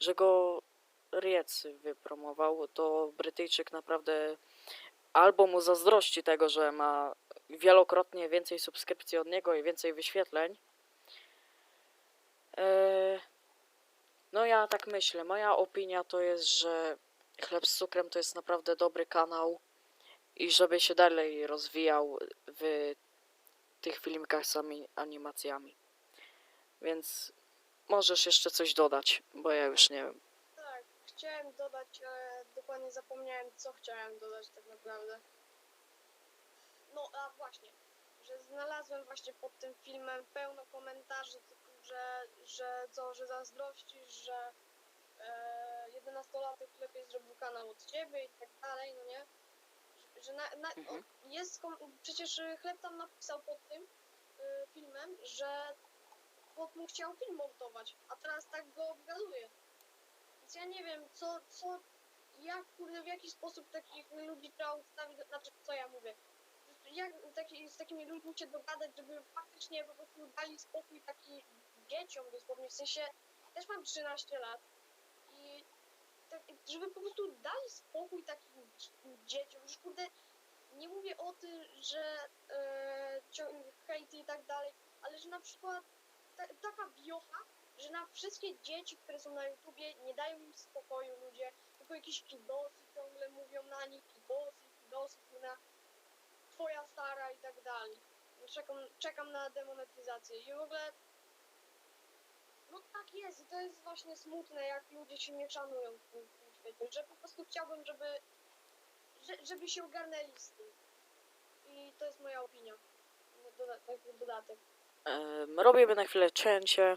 że go Riec wypromował, to Brytyjczyk naprawdę albo mu zazdrości tego, że ma wielokrotnie więcej subskrypcji od niego i więcej wyświetleń. Eee, no ja tak myślę. Moja opinia to jest, że Chleb z cukrem to jest naprawdę dobry kanał i żeby się dalej rozwijał w tych filmikach z ami- animacjami. Więc możesz jeszcze coś dodać, bo ja już nie wiem. Tak, chciałem dodać, ale dokładnie zapomniałem, co chciałem dodać tak naprawdę. No, a właśnie, że znalazłem właśnie pod tym filmem pełno komentarzy, że, że co, że zazdrościsz, że e, 11-latek lepiej zrobił kanał od ciebie i tak dalej, no nie? Że- Że na, na, Mhm. o, jest, przecież Chleb tam napisał pod tym y, filmem, że chłop mu chciał film montować, a teraz tak go obgaduje. Więc ja nie wiem, co, co, jak, kurde, w jaki sposób takich ludzi trzeba ustawić, znaczy, co ja mówię, jak taki, z takimi ludźmi się dogadać, żeby faktycznie po prostu dali spokój taki dzieciom dosłownie, w sensie, też mam 13 lat i tak, żeby po prostu dali spokój takim dzieciom, już kurde, nie mówię o tym, że e, hejty i tak dalej, ale że na przykład ta, taka biocha, że na wszystkie dzieci, które są na YouTubie, nie dają im spokoju ludzie, tylko jakieś kidosy ciągle mówią na nich, kidosy, kidosy, na twoja stara i tak dalej. Czekam, czekam na demonetyzację i w ogóle no tak jest i to jest właśnie smutne, jak ludzie się nie szanują w tym, w tym świecie, że po prostu chciałbym, żeby że, żeby się ogarnęli z tym. I to jest moja opinia. Doda- taki dodatek. Robimy na chwilę cięcie.